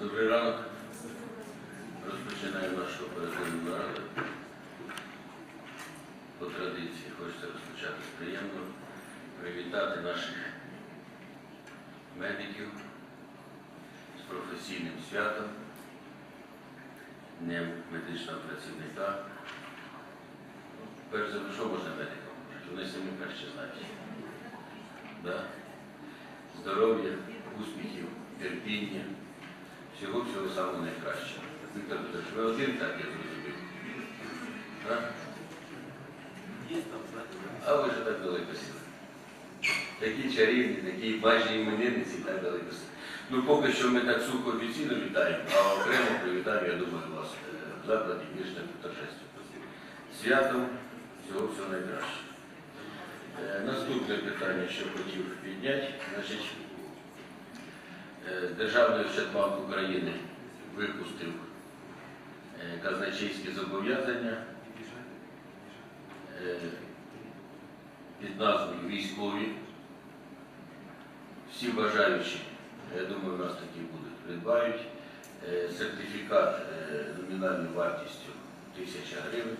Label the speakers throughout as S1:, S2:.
S1: Добрий ранок. Розпочинаємо нашу оперативну нараду. По традиції хочеться розпочати з приємного. Привітати наших медиків з професійним святом, Днем медичного працівника. Перш за що можна медикам? Вони самі краще знають. Да? Здоров'я, успіхів, терпіння, всього всього самого найкращого. Віктор Петрович, ви один так, я зрозумів. А ви ж так далеко сіли. Такі чарівні, такі майже іменинниці так далеко сіли. Ну, поки що ми так сухо офіційно вітаємо, а окремо привітаємо, я думаю, вас е, в закладі більш так торжественно. Святом всього всього найкраще. Е, Наступне питання, що хотів підняти, значить, е, Державний Ощадбанк України випустив е, казначейські зобов'язання е, під назвою військові. Всі бажаючі, я думаю, нас такі будуть, придбають е, сертифікат е, номінальною вартістю 1000 гривень.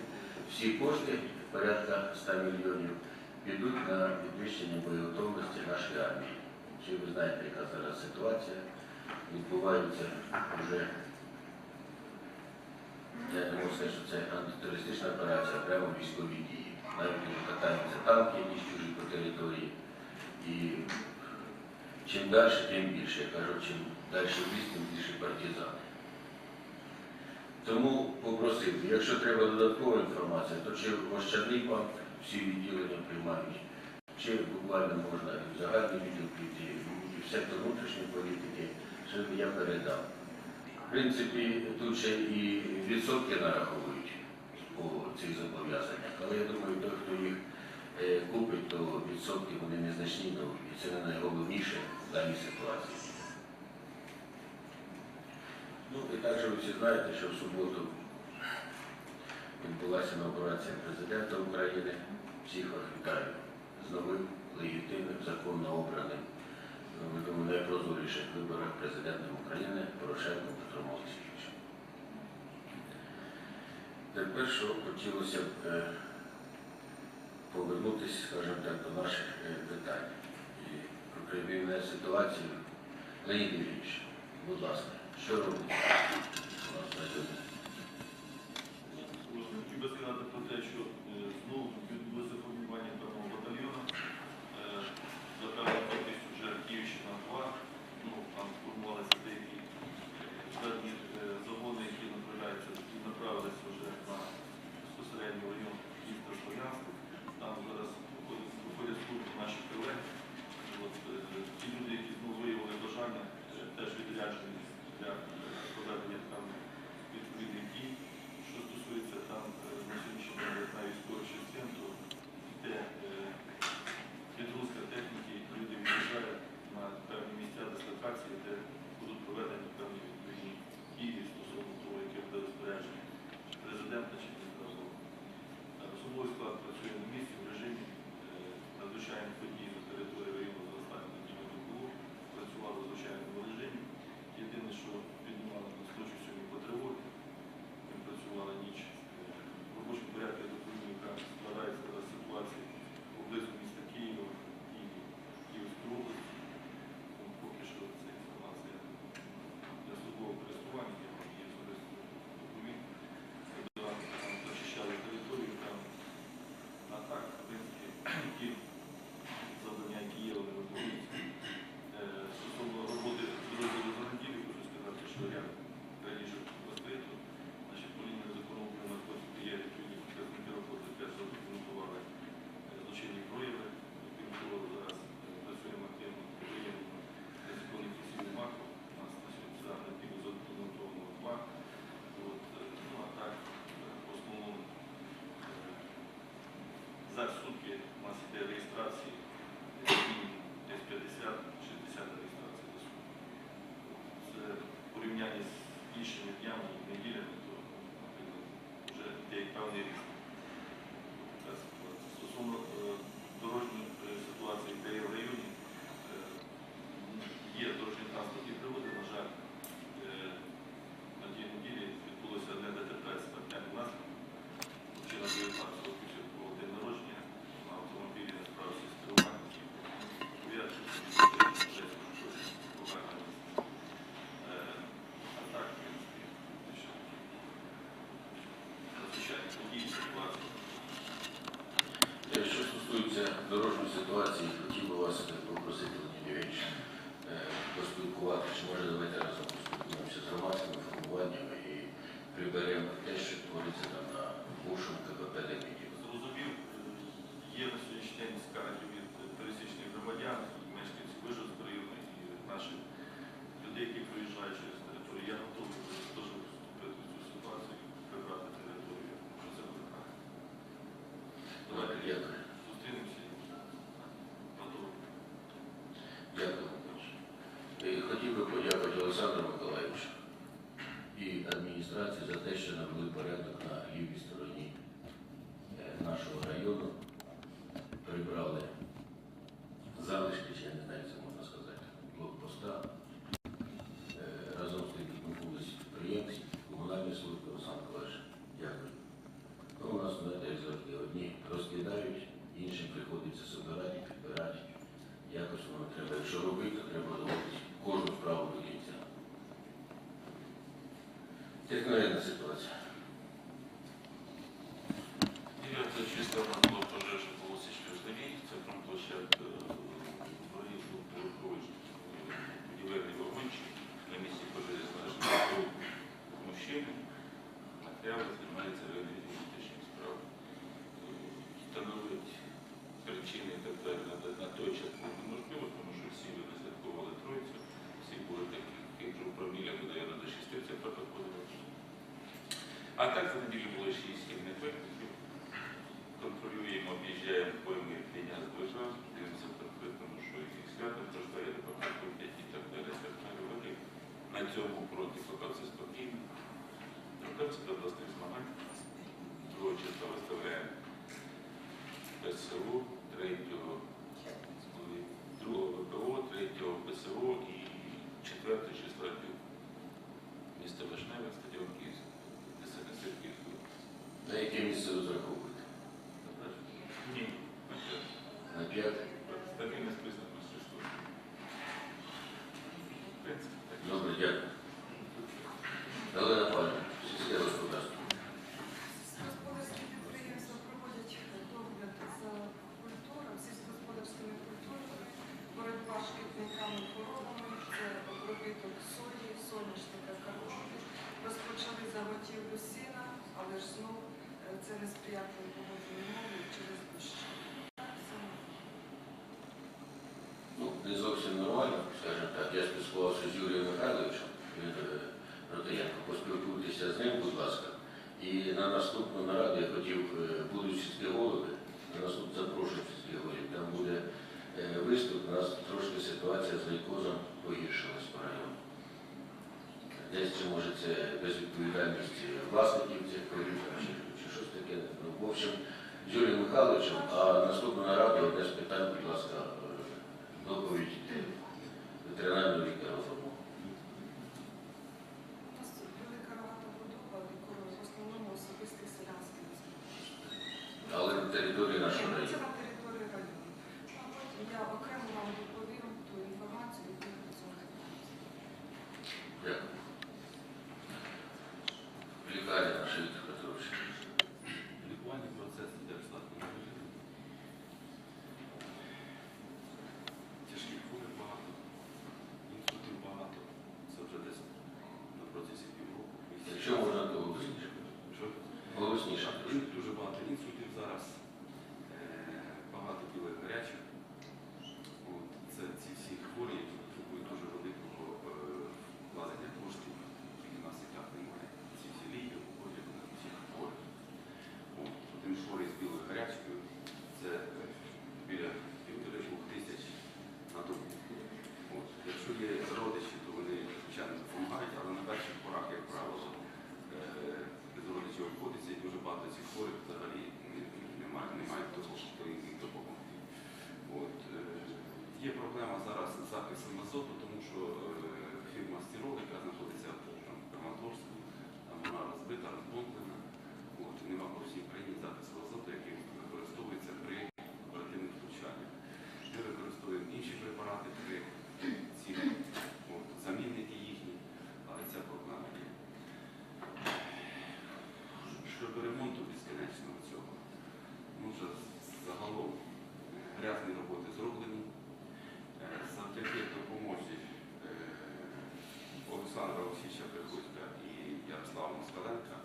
S1: Всі кошти, порядка 100 мільйонів, підуть на підвищення боєготовності нашої Чи ви знаєте, яка зараз ситуація? Відбувається вже, я не можу сказати, що це антитерористична операція, прямо військові дії. Навіть вже катаються танки, якісь чужі по території. І чим далі, тим більше. Я кажу, чим далі в ліс, тим більше партизан. Тому попросив, якщо треба додаткова інформація, то чи Ощадний банк всі відділення приймають, чи буквально можна і в загальний відділ піти, сектор внутрішньої політики, що я передам. В принципі, тут ще і відсотки нараховують по цих зобов'язаннях, але я думаю, той, хто їх е, купить, то відсотки вони незначні, і це не найголовніше в даній ситуації. Ну і також ви всі знаєте, що в суботу відбулася інаугурація президента України. Всіх вас вітаю з новим легітимним, законно обраним, ми думаю, найпрозоріших виборах президентом України Порошенком Петром Олексійовичем. Тепер що хотілося б е, повернутися, скажімо так, до наших е, питань. І про ситуацію. Леонід Ілліч, будь ласка, що робити? У нас
S2: про те, що А так в неділю
S3: було 6 хімних викликів. Контролюємо, об'їжджаємо пойми дня з движа, дивимося тому що їх свято поки ходять і так далі, так далі. Вони на цьому фронті поки це спокійно. Готуємося до обласних змагань. Другого числа виставляємо ПСО,
S4: це.
S1: Ну, не зовсім нормально, скажімо так. Я спілкувався з Юрієм Михайловичем, е, поспілкуйтеся з ним, будь ласка. І на наступну нараду я хотів, е, будуть сільські голови, на наступну запрошую сільських голів. Там буде е, виступ, у нас трошки ситуація з лейкозом погіршилась по району. Десь чи може це безвідповідальність власників цих полів, чи, чи щось таке. Ну, в общем, Юрієм Михайловичем, а наступну нараду з питань, будь ласка, е, доповідь ветеринарного лікаря. Але на території нашого
S4: Ні, Це
S1: району.
S4: на території району. А потім я окремо вам доповім ту інформацію, яку я.
S1: Дякую. Лікарня наша Віктор Петрович.
S5: Лікувальний процес іде в штатному режимі. Тяжких хворих багато, інсультів багато. Це вже десь на протязі півроку. місяця.
S1: Якщо можна, то голосніше.
S5: Що?
S1: Голосніше.
S5: Дуже, дуже багато інсультів зараз, е, багато білих гарячих. От, це ці всі хворі, які потребують дуже великого е, вкладення коштів, які в нас і так немає. Ці всі ліки уходять на всіх хворих. От, Один хворий з білою гарячкою це е, біля півтори-двох тисяч на добу. От. Якщо є родичі, то вони звичайно допомагають, але на перших порах, як правило, е, без родичів обходиться і дуже багато цих хворих взагалі не- немає, немає того, хто їм їм допомогти. От. е, Є проблема зараз з записом азоту, тому що е, фірма Стірол, яка знаходиться там, в Краматорську, там вона розбита, розбомблена. От, і нема по запису азоту, який використовується при оперативних втручаннях. Ми використовуємо інші препарати при цих замінники їхні, але ця проблема є. Щодо ремонту безкінечного цього, ну вже загалом грязні роботи зроблені. Е, Завдяки допомозі е, Олександра Олексійовича Приходька і Ярослава Москаленка,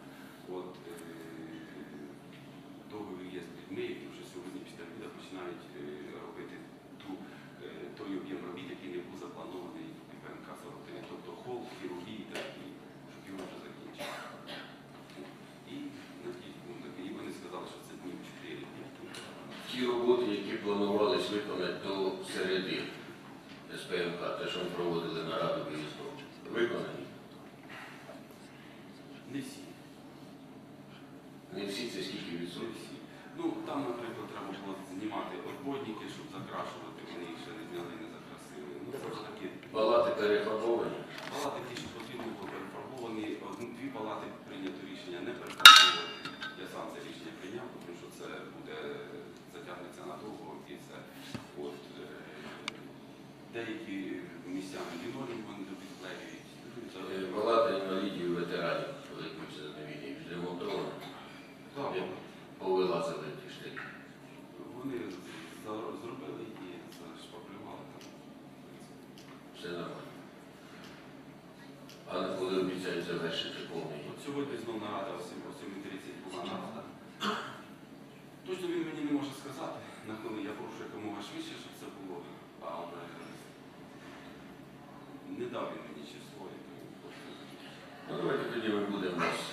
S5: от е, договір є з людьми, які вже сьогодні після обіду починають е, робити ту, е, той об'єм робіт, який не був запланований ПМК 41, тобто хол, хірургії та і щоб його вже закінчити. І, надій- ну, і вони сказали, що це днів 4 дні.
S1: Ті роботи, які планувалися виконати до середи СПМК, те, що ми проводили нараду виїзду, виконані.
S5: Не не всі. Ну, там, наприклад, треба було знімати отбойники, щоб закрашувати, вони їх ще не зняли, не закрасили. Ну, ж таки
S1: Палати перефарбовані.
S5: Палати ті, що потрібно було перефарбовані, одну дві палати прийнято рішення не перефарбовувати. Я сам це рішення прийняв, тому що це буде затягнеться надовго і це. От, е, деякі місцями лінолеум вони допідклеюють. Ну, це-
S1: Е, Палати інвалідів і ветеранів, коли ми на війні відремонтовані,
S5: Так,
S1: повилазили ті штики.
S5: Вони за- зробили і зашпаклювали там.
S1: Все нормально. Але коли обіцяють завершити повний.
S5: От сьогодні знову нарада о 7.30 була нарада. Точно він мені не може сказати, на коли я прошу якомога швидше, щоб це було. Але не дав він мені число. яке він хоче.
S1: Ну давайте тоді ми будемо десь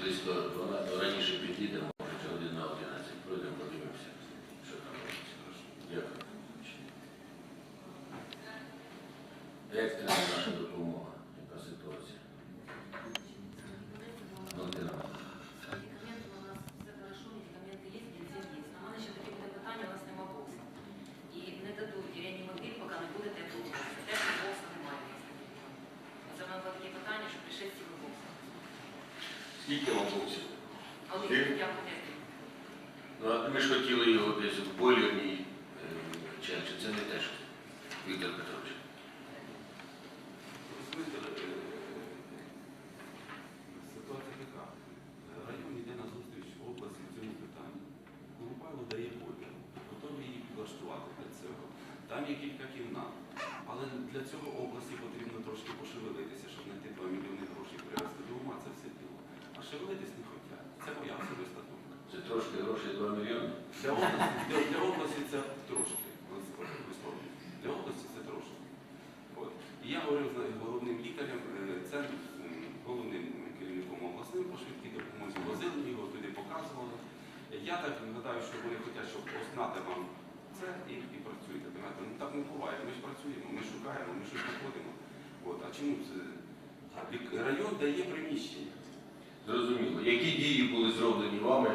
S1: близько 12, раніше підійдемо, може чи один на 11, пройдемо, подивимося, що там робиться. Дякую. Як треба наша допомога? Яка ситуація? Валентина Іванівна.
S6: Медикаменты у нас все хорошо, медикаменты есть, бензин есть. А в мене ще таке буде питання, у нас нема бокса. І не дадуть реанімобіль, поки не буде теплого бокса. Теплого бокса немає. Це в мене було таке питання, що пришельці в бокса.
S1: Скільки вам боксів?
S6: Але
S1: Скільки?
S6: я хотів.
S1: Ну, а ми ж хотіли його десь в бойлерній е, черчі. Це не те, що Віктор Петрович.
S5: Розумієте, е, ситуація така. Район йде на зустріч в області в цьому питанні. Колупайло дає поділ, готові її підлаштувати для цього. Там є кілька кімнат. Але для цього області потрібно трошки пошевелитися, щоб знайти 2 мільйони грошей привезти до ума, це все діло. А шевелитись не хочуть. Це моя особиста думка.
S1: Це трошки грошей 2 мільйони.
S5: Для області, для, для області це трошки. висловлюю. Для області це трошки. От. І я говорив з головним лікарем, е, це м, головним керівником обласним по швидкій допомозі. Возили його туди, показували. Я так гадаю, що вони хочуть, щоб ознати вам це і, і працюєте. Понимаєте? Ну так не буває. Ми ж працюємо, ми шукаємо, ми щось знаходимо. От. А чому це? Район дає приміщення.
S1: Зрозуміло. Які дії були зроблені вами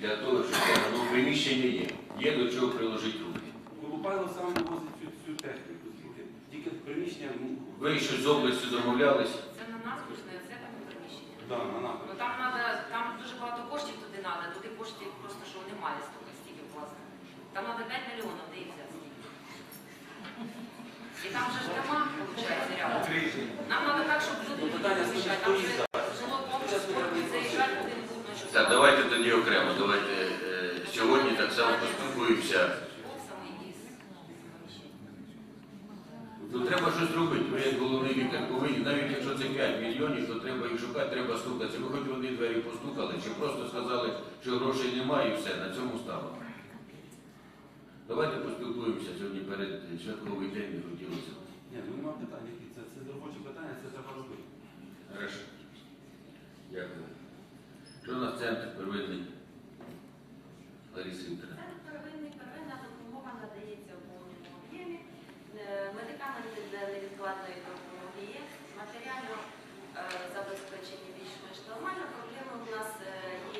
S1: для того, щоб ну, приміщення є? Є до чого приложити руки.
S5: Колупайло саме вивозить цю, цю техніку. слухайте. Тільки приміщення, ну,
S1: Ви щось з областю домовлялись?
S6: Це на нас можна, це там приміщення.
S5: да, на напрямку.
S6: там надо, там дуже багато коштів туди треба, туди коштів просто що немає стільки, стільки власне. Там треба 5 мільйонів, де їх взяти. І там же ж дома, виходить, рядом. Нам треба так, щоб люди
S5: Ну, питання
S6: виїжджати. Там же жилой комплекс, заїжджати один будь на що.
S1: Так, давайте тоді окремо. Давайте е, сьогодні так само поспілкуємося. Ну треба щось робити. Ви як головний лікар повинні, навіть якщо це 5 мільйонів, то треба їх шукати, треба стукатися. Ви хоч в одні двері постукали, чи просто сказали, що грошей немає і все, на цьому стало. Давайте поспілкуємося сьогодні перед святковий день, не хотілося.
S5: Ні, ну нема питань, які це, це робоче питання, це треба робити.
S1: Хорошо. Дякую. Що у нас центр первинний? Лариса Вікторівна.
S7: Це первинний, первинна допомога надається в повному об'ємі. Е, Медикаменти для невідкладної допомоги є. Матеріально е, забезпечені більш-менш нормально. Проблеми у нас е,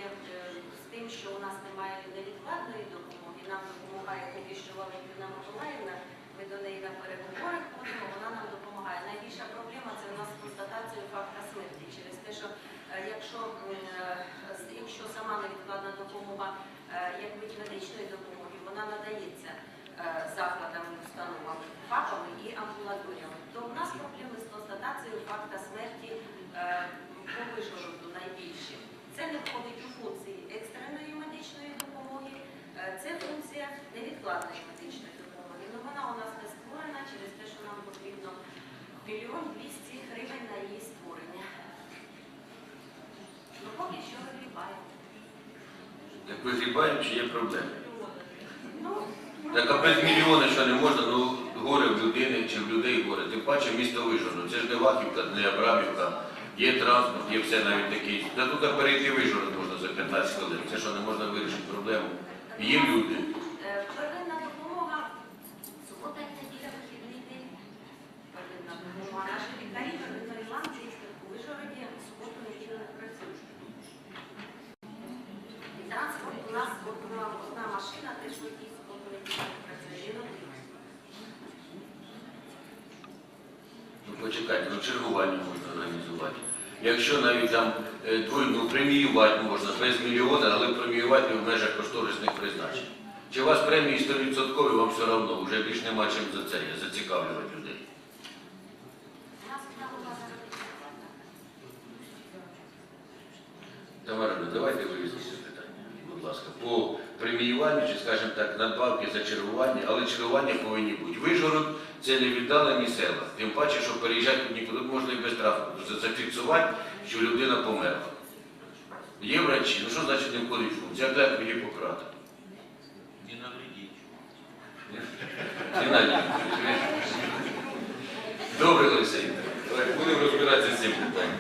S7: є е, з тим, що у нас немає невідкладної допомоги. Нам допомагає поки що Валентина Миколаївна. Ми до неї на переговори ходимо, вона нам допомагає. Найбільша проблема це у нас констатація факта смерті через те, що е, якщо, м, е, з- якщо сама невідкладна допомога е, як вид медичної допомоги, вона надається е, закладами, установами, ФАПами і амбулаторіями, то в нас проблеми з констатацією факта смерті е, по вижгороду найбільші. Це не входить у функції екстреної медичної допомоги, е, це функція невідкладної медичної допомоги. Ну вона у нас не створена через те, що нам потрібно мільйон двісті гривень на її створення. Ну поки що вигрібаємо.
S1: Як вигрібаємо, чи є проблеми?
S7: Ну,
S1: Так а мільйони, що не можна, ну горе в людини чи в людей горе. Тим паче місто Вижгород. Це ж не Вахівка, не Абрамівка. Є транспорт, є все навіть такий. Та тут перейти Вижгород можна за 15 хвилин. Це що не можна вирішити проблему. Є люди.
S7: Е, Первинна допомога, субота і неділя вихідний день. Первинна допомога. Наші лікарі первинної ланки у Вишгороді суботу неділю не працюють. І транспорт
S1: почекайте, ну чергування можна організувати. Якщо навіть там е, двойну преміювати можна без мільйона, але преміювати в межах кошторисних призначень. Чи у вас премії 100% вам все одно, вже більш нема чим за це зацікавлювати людей. Тамара, ну, давайте це питання, будь ласка, по преміюванню, чи, скажімо так, надбавки за чергування, але чергування повинні бути. Вижгород це не віддалені села. Тим паче, що переїжджати нікуди можна і без транспорту. Зафіксувати, що людина померла. Є врачі, ну що значить не входить в? Як Гіппократа?
S8: Не навредить.
S1: Геннадій, Добре, Олексій. Давай будемо розбиратися з цим питанням.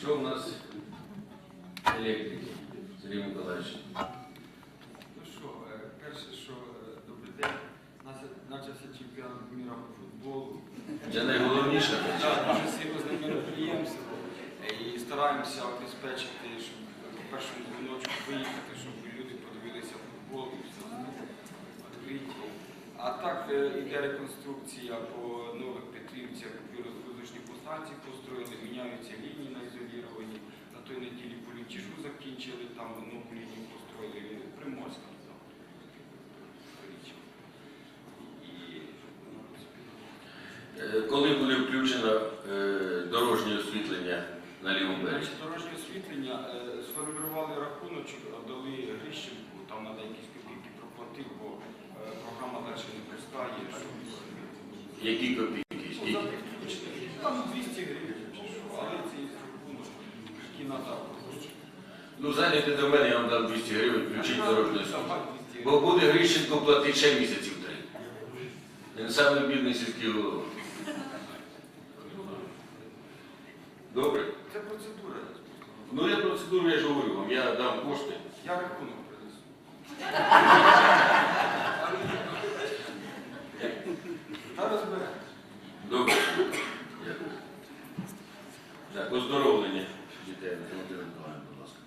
S1: Що в нас електрики? Сергій Миколаївич.
S9: Ну що, е, перше, що е, добрий день. Нас- Почався чемпіонат міра по футболу.
S1: Це найголовніше.
S9: Так, дуже серйозне мероприємство. Е, І стараємося обезпечити, щоб по першому дзвіночку виїхати, щоб люди подивилися футбол і все відкриті. А так е, іде реконструкція по нових Петрівцях, розгрузочні постанції построїли, міняються лінії на ізоліровані. На той неділі політіжку закінчили, там нову лінію построїли Приморська.
S1: Е, Коли буде включено е, дорожнє освітлення на лівому березі?
S9: Дорожнє освітлення е, сформували рахуночок, дали Грищенку, там треба якісь копійки проплатив, бо е, програма далі не пускає.
S1: Які копійки? Скільки?
S9: Там 200 гривень, але це є рахунок, який надав.
S1: Ну, зайдете до мене, я вам дам 200 гривень, включіть дорожнє освітлення. Бо буде Грищенко платити ще місяців три. Він самий бідний сільський голова. Добре.
S9: Це процедура.
S1: Ну я процедуру я ж говорю вам, я дам кошти.
S9: Я рахунок принесу. Та розберемося.
S1: Добре. Дякую. Так, оздоровлення дітей. Володимир Миколаївна, будь ласка.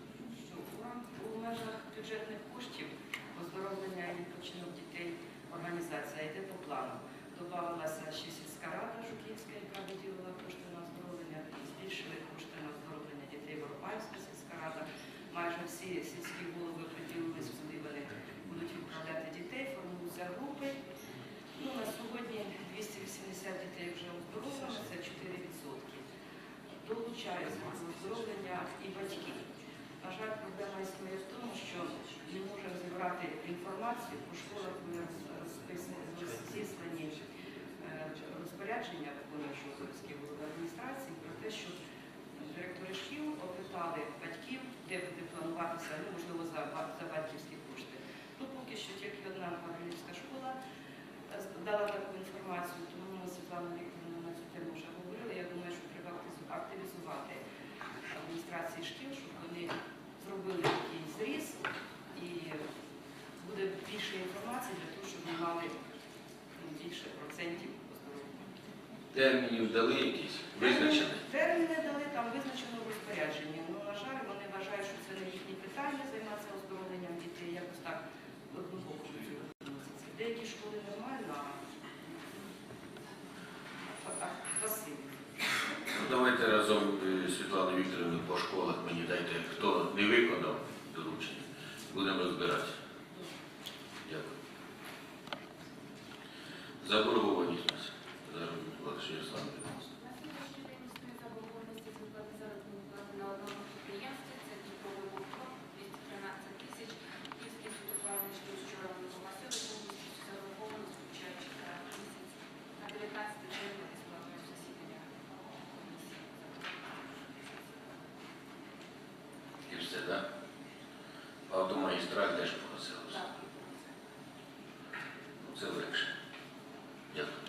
S10: У межах бюджетних коштів оздоровлення і відпочинок дітей організація йде по плану. Добавилася ще сільська рада Жуківська, яка виділила кошти на оздоровлення, і збільшили кошти на оздоровлення дітей Воропаївська сільська рада. Майже всі сільські голови приділились, куди вони будуть відправляти дітей, формуються групи. Ну, на сьогодні 280 дітей вже оздоровлено, це 4%. Долучаються до оздоровлення і батьки. На жаль, проблема існує в тому, що не можемо зібрати інформацію по школах, ми розписані е, розпорядження виконуючого обов'язків адміністрації про те, що директори шкіл опитали батьків, де буде плануватися, ну, можливо, за, ба- за батьківські кошти. Ну, поки що одна школа е, дала таку інформацію, тому ми з Світланою Вікторовною на цю тему вже говорили. Я думаю, що треба активізувати адміністрації шкіл, щоб вони зробили такий зріз і буде більше інформації для того, щоб ми мали більше процентів оздоровлення.
S1: Термінів дали якісь? Визначені?
S10: Терміни дали там визначено в розпорядженні. Ну, на жаль, вони вважають, що це не їхні питання займатися оздоровленням дітей. Якось так Деякі школи нормально, а так
S1: давайте разом Світлана Вікторовна, по школах мені дайте, хто не виконав доручення. Будемо розбирати. Дякую. Заборгованість у нас. Зараз Олексій Ярослав Миколаївна.
S7: На сьогоднішній день існує заборгованості з виплати заробітної плати на одному підприємстві. Це Дніпровий Вовков, 213 тисяч. Київський суд ухвалений, що вчора ми погасили повністю цю заборгованість, включаючи травень місяць. На 19 червня складує засідання комісії.
S1: І все, так? Автомагістраль теж погасили.
S7: Так.
S1: Ну, Це легше. Дякую.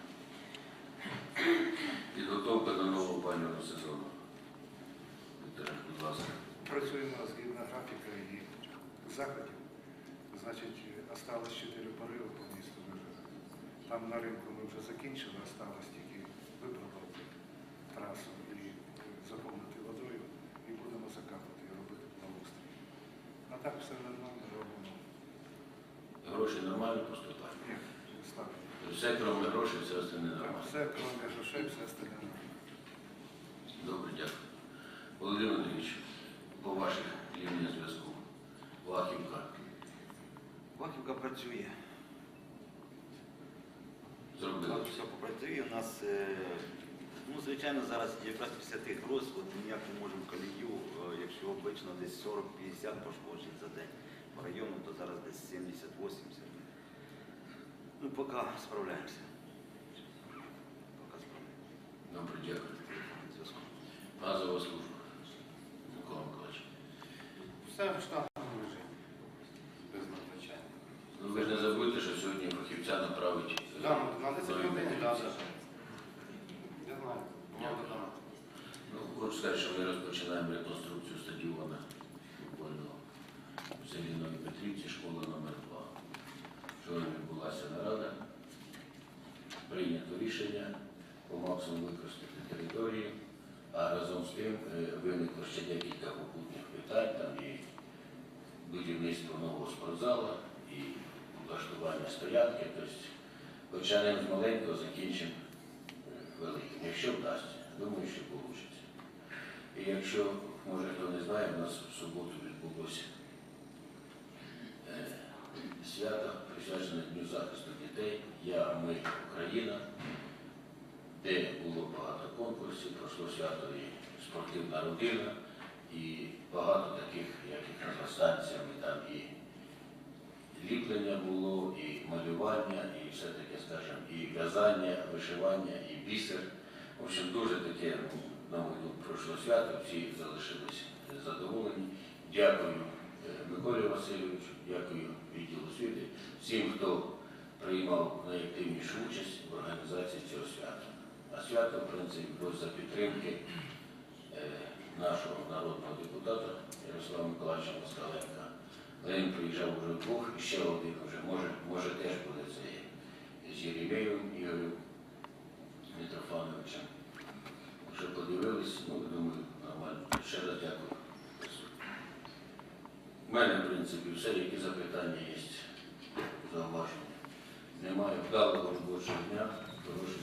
S1: Підготовка до нового опалювального сезону. Віктор, будь ласка.
S11: Працюємо згідно графіка і заходів. Значить, осталось 4 пориви по місту Вижгород. Там на ринку ми вже закінчили, осталось тільки виправити трасу і заповнити водою, і будемо закапати і робити благоустрій. А так все нормально робимо.
S1: Гроші нормально поступають.
S11: Ні, ставлю.
S1: Тобто Все, крім грошей, все остальне нормально.
S11: Все, кроме грошей, все остальне.
S1: Добре, дякую. Володимир Андрійович, по ваших лініях зв'язку. Лахівка.
S8: Вахівка працює.
S1: Зробили.
S8: Так, все попрацює. У нас, е, ну, звичайно, зараз якраз після тих гроз, от ніяк не можемо колію, е, якщо обично десь 40-50 пошкоджень за день. По району, то зараз десь 70-80. Ну, поки справляємося. Поки справляємося.
S1: Добре, дякую.
S8: Зв'язку.
S1: Газова служба. Микола Миколаївич.
S11: Все в штатному режимі. Без надзвичайно.
S1: Ну, ви ж не забудьте, що сьогодні фахівця направить. е,
S11: Да, на 10
S1: нові
S11: годин,
S1: фахівці.
S11: да, да. Я знаю. Мало там.
S1: Ну, хочу сказати, що ми розпочинаємо реконструкцію стадіона футбольного в селі Новій Петрівці, школа номер 2 Вчора відбулася нарада, прийнято рішення по максимуму використати територію, а разом з тим е, виникло ще декілька попутних питань, там і будівництво нового спортзалу, і облаштування стоянки. Тобто почнемо з маленького, закінчимо е, великим. Якщо вдасться, думаю, що вийде. І якщо, може хто не знає, у нас в суботу відбулося е, свято, присвячене Дню захисту дітей Я, ми, Україна, де було багато конкурсів, пройшло свято і спортивна родина, і багато таких, як і станціями, там і ліплення було, і малювання, і все таке, скажімо, і в'язання, вишивання, і бісер. В общем, дуже таке, на мою пройшло свято, всі залишились задоволені. Дякую е, Миколі Васильовичу, дякую відділу освіти, всім, хто приймав найактивнішу участь в організації цього свята. А свято, в принципі, за підтримки нашого народного депутата Ярослава Миколаївича Москаленка. Він приїжджав вже вдвох, і ще один вже, може, може теж буде це з Єремєєм Ігорем Митрофановичем. Вже подивились, ну, думаю, нормально. Ще раз дякую. У мене, в принципі, все, які запитання є, зауваження. Немає вдалого робочого дня, хороших.